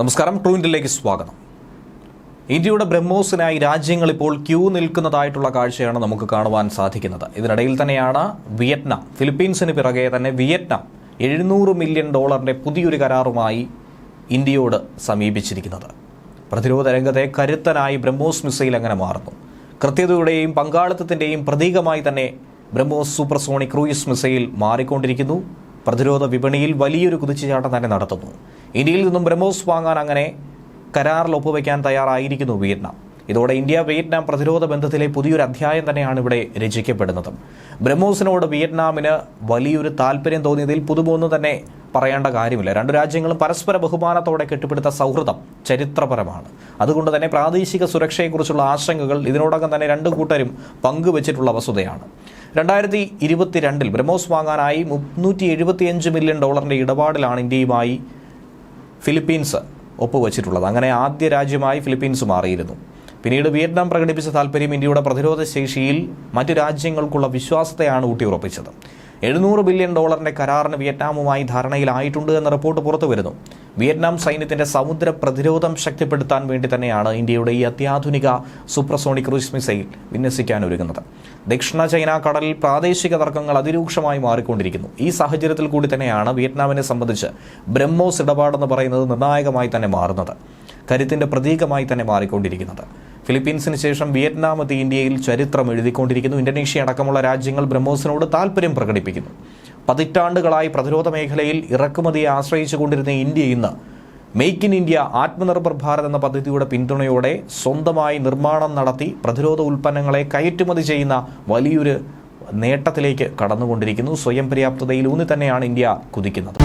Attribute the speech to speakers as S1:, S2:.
S1: നമസ്കാരം ട്രൂവിന്റിലേക്ക് സ്വാഗതം. ഇന്ത്യയുടെ ബ്രഹ്മോസിനായി രാജ്യങ്ങൾ ഇപ്പോൾ ക്യൂ നിൽക്കുന്നതായിട്ടുള്ള കാഴ്ചയാണ് നമുക്ക് കാണുവാൻ സാധിക്കുന്നത്. ഇതിനിടയിൽ തന്നെയാണ് വിയറ്റ്നാം. ഫിലിപ്പീൻസിന് പിറകെ തന്നെ വിയറ്റ്നാം എഴുന്നൂറ് മില്യൺ ഡോളറിന്റെ പുതിയൊരു കരാറുമായി ഇന്ത്യയോട് സമീപിച്ചിരിക്കുന്നത്. പ്രതിരോധ രംഗത്തെ കരുത്തനായി ബ്രഹ്മോസ് മിസൈൽ അങ്ങനെ മാറുന്നു? കൃത്യതയുടെയും പങ്കാളിത്തത്തിന്റെയും പ്രതീകമായി തന്നെ ബ്രഹ്മോസ് സൂപ്പർസോണിക് ക്രൂയിസ് മിസൈൽ മാറിക്കൊണ്ടിരിക്കുന്നു. പ്രതിരോധ വിപണിയിൽ വലിയൊരു കുതിച്ചുചാട്ടം തന്നെ നടത്തുന്നു. ഇന്ത്യയിൽ നിന്നും ബ്രഹ്മോസ് വാങ്ങാൻ അങ്ങനെ കരാറിൽ ഒപ്പുവെക്കാൻ തയ്യാറായിരിക്കുന്നു വിയറ്റ്നാം. ഇതോടെ ഇന്ത്യ വിയറ്റ്നാം പ്രതിരോധ ബന്ധത്തിലെ പുതിയൊരു അധ്യായം തന്നെയാണ് ഇവിടെ രചിക്കപ്പെടുന്നത്. ബ്രഹ്മോസിനോട് വിയറ്റ്നാമിന് വലിയൊരു താല്പര്യം തോന്നിയതിൽ പുതുമൊന്നും തന്നെ പറയേണ്ട കാര്യമില്ല. രണ്ടു രാജ്യങ്ങളും പരസ്പര ബഹുമാനത്തോടെ കെട്ടിപ്പിടുത്ത സൗഹൃദം ചരിത്രപരമാണ്. അതുകൊണ്ട് തന്നെ പ്രാദേശിക സുരക്ഷയെക്കുറിച്ചുള്ള ആശങ്കകൾ ഇതിനോടകം തന്നെ രണ്ടു കൂട്ടരും പങ്കുവച്ചിട്ടുള്ള വസ്തുതയാണ്. രണ്ടായിരത്തി ഇരുപത്തിരണ്ടിൽ ബ്രഹ്മോസ് വാങ്ങാനായി മുന്നൂറ്റി എഴുപത്തിയഞ്ച് മില്യൺ ഡോളറിന്റെ ഇടപാടിലാണ് ഇന്ത്യയുമായി ഫിലിപ്പീൻസ് ഒപ്പുവച്ചിട്ടുള്ളത്. അങ്ങനെ ആദ്യ രാജ്യമായി ഫിലിപ്പീൻസ് മാറിയിരുന്നു. പിന്നീട് വിയറ്റ്നാം പ്രകടിപ്പിച്ച താല്പര്യം ഇന്ത്യയുടെ പ്രതിരോധ ശേഷിയിൽ മറ്റു രാജ്യങ്ങൾക്കുള്ള വിശ്വാസത്തെയാണ് ഊട്ടിയുറപ്പിച്ചത്. എഴുന്നൂറ് ബില്യൺ ഡോളറിന്റെ കരാറിന് വിയറ്റ്നാമുമായി ധാരണയിലായിട്ടുണ്ട് എന്ന റിപ്പോർട്ട് പുറത്തു വരുന്നു വിയറ്റ്നാം സൈന്യത്തിന്റെ സമുദ്ര പ്രതിരോധം ശക്തിപ്പെടുത്താൻ വേണ്ടി തന്നെയാണ് ഇന്ത്യയുടെ ഈ അത്യാധുനിക സൂപ്രസോണിക് ക്രൂസ് മിസൈൽ വിന്യസിക്കാൻ ഒരുങ്ങുന്നത് ദക്ഷിണ ചൈന കടലിൽ പ്രാദേശിക തർക്കങ്ങൾ അതിരൂക്ഷമായി മാറിക്കൊണ്ടിരിക്കുന്നു. ഈ സാഹചര്യത്തിൽ കൂടി തന്നെയാണ് വിയറ്റ്നാമിനെ സംബന്ധിച്ച് ബ്രഹ്മോസ് ഇടപാടെന്ന് പറയുന്നത് നിർണായകമായി തന്നെ മാറുന്നത്. കരുത്തിന്റെ പ്രതീകമായി തന്നെ മാറിക്കൊണ്ടിരിക്കുന്നത്. ഫിലിപ്പീൻസിന് ശേഷം വിയറ്റ്നാം ഇന്ത്യയിൽ ചരിത്രം എഴുതിക്കൊണ്ടിരിക്കുന്നു. ഇന്തോനേഷ്യ അടക്കമുള്ള രാജ്യങ്ങൾ ബ്രഹ്മോസിനോട് താല്പര്യം പ്രകടിപ്പിക്കുന്നു. പതിറ്റാണ്ടുകളായി പ്രതിരോധ മേഖലയിൽ ഇറക്കുമതിയെ ആശ്രയിച്ചു കൊണ്ടിരുന്ന ഇന്ത്യ ഇന്ന് make in India Atmanirbhar Bharat എന്ന പദ്ധതിയുടെ പിന്തുണയോടെ സ്വന്തമായി നിർമ്മാണം നടത്തി പ്രതിരോധ ഉൽപ്പന്നങ്ങളെ കയറ്റുമതി ചെയ്യുന്ന വലിയൊരു നേട്ടത്തിലേക്ക് കടന്നുകൊണ്ടിരിക്കുന്നു. സ്വയം പര്യാപ്തതയിൽ ഊന്നി തന്നെയാണ് ഇന്ത്യ കുതിക്കുന്നത്.